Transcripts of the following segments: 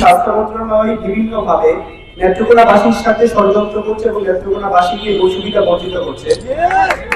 স্বাস্থ্য মন্ত্রণালয় বিভিন্ন ভাবে নেত্রকোনাবাসীর সাথে ষড়যন্ত্র করছে এবং নেত্রকোনাবাসীকে এই সুবিধা করছে।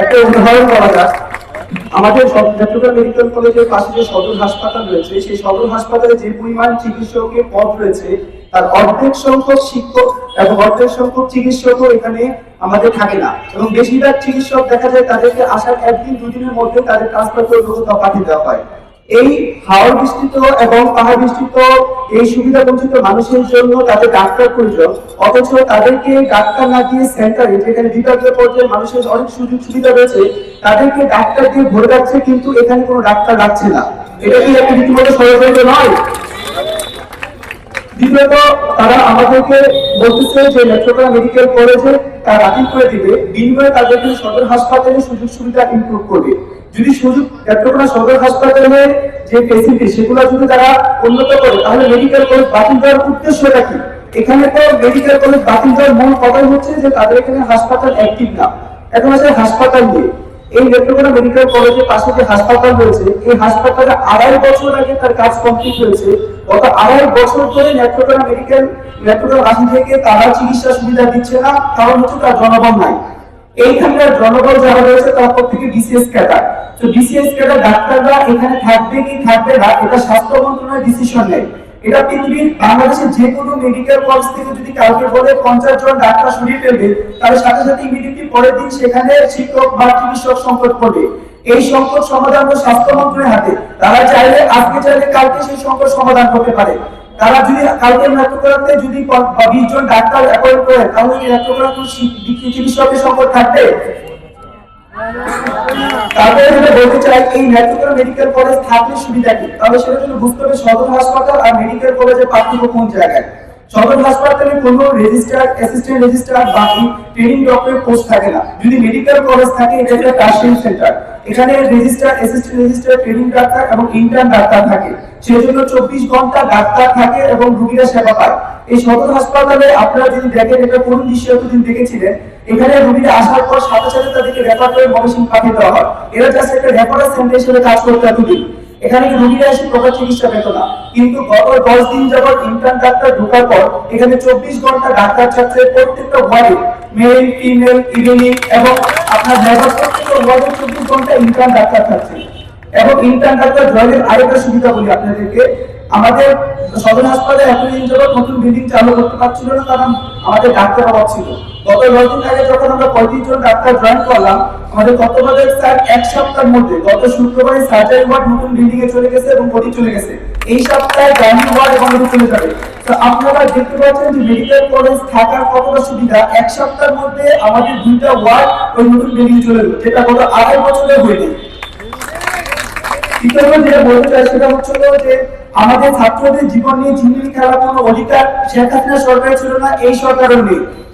একটা উদাহরণ করা যাক। আমাদের নেত্রকোনা মেডিকেল কলেজের পাশে যে সদর হাসপাতাল রয়েছে, সেই সদর হাসপাতালে যে পরিমাণ চিকিৎসকের পদ রয়েছে, তার অর্ধেক সংখ্যক শিক্ষক এবং অর্ধেক সংখ্যক চিকিৎসকও এখানে আমাদের থাকে না। এবং বেশিরভাগ চিকিৎসক দেখা যায় তাদেরকে আসার একদিন, দুদিনের মধ্যে তাদের ট্রান্সফার করে পাঠিয়ে দেওয়া হয়। এই হাওড় বিস্তৃত এবং পাহাড় বিস্তৃত, এই সুবিধা বঞ্চিত মানুষের জন্য তাদের ডাক্তার প্রয়োজন। অথচ তাদেরকে ডাক্তার না দিয়ে সেন্টারে, যেখানে বিভাগীয় পর্যায়ে মানুষের অনেক সুযোগ সুবিধা রয়েছে, তাদেরকে ডাক্তার দিয়ে ভরে রাখছে কিন্তু এখানে কোনো ডাক্তার রাখছে না। এটা কি একটা রীতিমতো ষড়যন্ত্র নয়? দ্বিতীয়ত, তারা আমাদেরকে বলতেছে যে নেত্রকোনা মেডিকেল কলেজে তা বাতিল করে দিবে, বিনিময়ে তাদেরকে সদর হাসপাতালে সুযোগ সুবিধা ইমপ্রুভ করবে। যদি সুযোগ নেত্রকোনা সদর হাসপাতালে যে ফেসিলিটি সেগুলো যদি তারা উন্নত করে, তাহলে মেডিকেল কলেজ বাতিল দেওয়ার উদ্দেশ্যটা কি? এখানে তো মেডিকেল কলেজ বাতিল দেওয়ার মূল কথাই হচ্ছে যে তাদের এখানে হাসপাতাল অ্যাক্টিভ না। এখন আছে হাসপাতাল নিয়ে। এই নেত্রকোনা মেডিকেল কলেজের পাশে যে হাসপাতাল রয়েছে, এই হাসপাতালে আড়াই বছর আগে তার কাজ কমপ্লিট হয়েছে। গত আড়াই বছর ধরে নেত্রকোনা মেডিকেল নেত্রকোনা থেকে তারা চিকিৎসা সুবিধা দিচ্ছে না, কারণ হচ্ছে তার জনবল নাই। এইখানকার জনবল যারা রয়েছে প্রত্যেকে বিসিএস ক্যাডার তো বিসিএস ক্যাডার ডাক্তাররা এখানে থাকবে কি থাকবে না, এটা স্বাস্থ্য মন্ত্রণালয় ডিসিশন নেয়। এটা পৃথিবীর বাংলাদেশের যে কোনো মেডিকেল কলেজ থেকে যদি কাউকে বলে পঞ্চাশ জন ডাক্তার সরিয়ে ফেলবে তাহলে সাথে সাথে ইমিডিয়েটলি পরের দিন সেখানে শিক্ষক বা চিকিৎসক সংকট পড়বে এই সংকট সমাধান তো স্বাস্থ্য মন্ত্রণের হাতে। তারা চাইলে আজকে চাইলে কালকে সেই সংকট সমাধান করতে পারে। তারা যদি কালকে নেত্রকোনাতে যদি বিশ জন ডাক্তার অ্যাপয়েন্ট করে, তাহলে কি নেত্রকোনা কোনো চিকিৎসকের সংকট থাকবে? তারপরে বলতে চাই, এই মেডিকেল কলেজ থাকলে সুবিধা কি? তাহলে সেটা জন্য বুঝতে হবে সদর হাসপাতাল আর মেডিকেল কলেজের পার্থক্য কোন জায়গায়? সদর হাসপাতালে কোনো রেজিস্টার অ্যাসিস্ট্যান্ট রেজিস্টার বা ট্রেনিং ডক্টরের পোস্ট থাকে না। যদি মেডিকেল কলেজ থাকে, এটা একটা টার্সিয়ারি সেন্টার এখানে রেজিস্ট্রার অ্যাসিস্ট্যান্ট রেজিস্ট্রার ট্রেনিং ডাক্তার এবং ইন্টার্ন ডাক্তার থাকে। সেজন্য চব্বিশ ঘণ্টা ডাক্তার থাকে এবং রুগীরা সেবা পায়। এই সদর হাসপাতালে আপনারা যদি দেখেন, এটা কোন দৃশ্য এতদিন দেখেছিলেন, এখানে রোগীরা আসার পর সাথে সাথে তাদেরকে রেফার করে ময়মনসিং পাঠিয়ে দেওয়া হয়। এরা জাস্ট একটা রেফারেন্স সেন্টার হিসেবে কাজ করতে এতদিন। এখানে রোগীরা এসে প্রকার চিকিৎসা পেত না। কিন্তু গত দশ দিন যাবত ইন্টার্ন ডাক্তার ঢোকার পর এখানে চব্বিশ ঘণ্টা ডাক্তার ছাত্রে প্রত্যেকটা ওয়ার্ডে মেল ফিমেল ইভিনিং এবং আপনার লেবার প্রত্যেকটা ওয়ার্ডে চব্বিশ ঘণ্টা ইন্টার্ন ডাক্তার থাকছে। এবং ইন্টার্ন ডাক্তার জয়ের আরেকটা সুবিধা বলি আপনাদেরকে। আমাদের সদর হাসপাতালে এতদিন যাবত নতুন বিল্ডিং চালু করতে পারছিল না কারণ আমাদের ডাক্তার অভাব ছিল। গত দশ দিন আগে যখন আমরা জন ডাক্তার জয়েন করলাম, আমাদের স্যার এক সপ্তাহের মধ্যে, গত শুক্রবারে সার্জারি ওয়ার্ড নতুন বিল্ডিং এ চলে গেছে এবং চলে গেছে। এই সপ্তাহে গান্ধী ওয়ার্ড এবং চলে যাবে। তো আপনারা দেখতে পাচ্ছেন যে মেডিকেল কলেজ থাকার কতটা সুবিধা, এক সপ্তাহের মধ্যে আমাদের দুইটা ওয়ার্ড ওই নতুন বিল্ডিং চলে গেল যেটা গত আড়াই বছরে হয়নি তৃতীয়ত যেটা বলতে চাই সেটা হচ্ছে যে আমাদের ছাত্রদের জীবন নিয়ে ঝিমিলি খেলার কোনো অধিকার শেখ সরকারের ছিল না, এই সরকারও নেই।